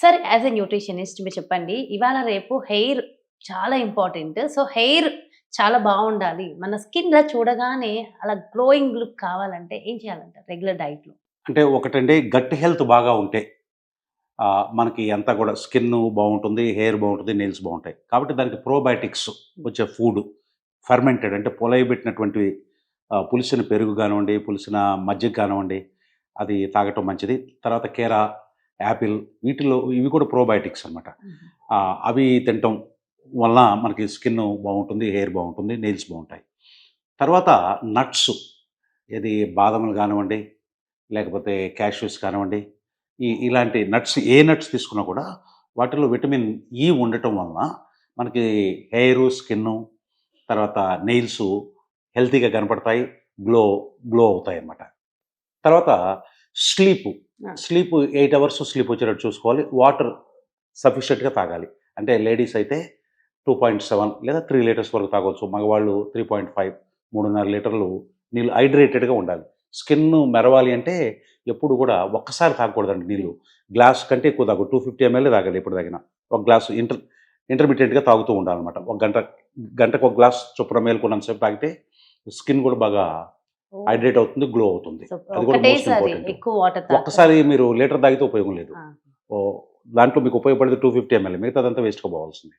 Sir as a nutritionist మీరు చెప్పండి ఇవాళ రేపు హెయిర్ చాలా ఇంపార్టెంట్. సో హెయిర్ చాలా బాగుండాలి. మన స్కిన్లో చూడగానే అలా గ్లోయింగ్ లుక్ కావాలంటే ఏం చేయాలంట? రెగ్యులర్ డైట్లో అంటే ఒకటండి గట్ హెల్త్ బాగా ఉంటే మనకి అంతా కూడా స్కిన్ బాగుంటుంది హెయిర్ బాగుంటుంది నెయిల్స్ బాగుంటాయి. కాబట్టి దానికి ప్రోబయోటిక్స్ వచ్చే ఫుడ్ ఫర్మెంటెడ్ అంటే పొలయబెట్టినటువంటి పులిసిన పెరుగు కానివ్వండి పులిసిన మజ్జిగ కానివ్వండి అది తాగటం మంచిది. తర్వాత కేరా యాపిల్ వీటిలో ఇవి కూడా ప్రోబయోటిక్స్ అనమాట అవి తినటం వలన మనకి స్కిన్ బాగుంటుంది హెయిర్ బాగుంటుంది నెయిల్స్ బాగుంటాయి. తర్వాత నట్స్ ఇది బాదములు కానివ్వండి లేకపోతే క్యాష్యూస్ కానివ్వండి ఈ ఇలాంటి నట్స్ ఏ నట్స్ తీసుకున్నా కూడా వాటిలో విటమిన్ ఈ ఉండటం వలన మనకి హెయిర్ స్కిన్ తర్వాత నెయిల్స్ హెల్తీగా కనపడతాయి గ్లో గ్లో అవుతాయి అన్నమాట తర్వాత sleep. Sleep eight hours sleep వచ్చేటట్టు చూసుకోవాలి. వాటర్ సఫిషియెంట్గా తాగాలి. అంటే లేడీస్ అయితే టూ పాయింట్ సెవెన్ లేదా త్రీ లీటర్స్ వరకు తాగొచ్చు. మగవాళ్ళు త్రీ పాయింట్ ఫైవ్ మూడున్నర లీటర్లు నీళ్ళు హైడ్రేటెడ్గా ఉండాలి. స్కిన్ మెరవాలి అంటే ఎప్పుడు కూడా ఒక్కసారి తాగకూడదండి నీళ్ళు. గ్లాస్ కంటే ఎక్కువ తాగు టూ ఫిఫ్టీ ఎంఎల్ తాగాలి ఎప్పుడు తాగినా. ఒక గ్లాస్ ఇంటర్ ఇంటర్మీడియట్గా తాగుతూ ఉండాలన్నమాట. ఒక గంట గంటకు ఒక గ్లాస్ చొప్పున మేలుకున్నంతసేపు తాగితే స్కిన్ కూడా బాగా హైడ్రేట్ అవుతుంది గ్లో అవుతుంది. అది కూడా. ఎక్కువ వాటర్ ఒక్కసారి మీరు లీటర్ తాగితే ఉపయోగం లేదు. దాంట్లో మీకు ఉపయోగపడేది టూ ఫిఫ్టీ ఎంఎల్ మిగతాదంతా వేస్ట్గా పోవాల్సింది.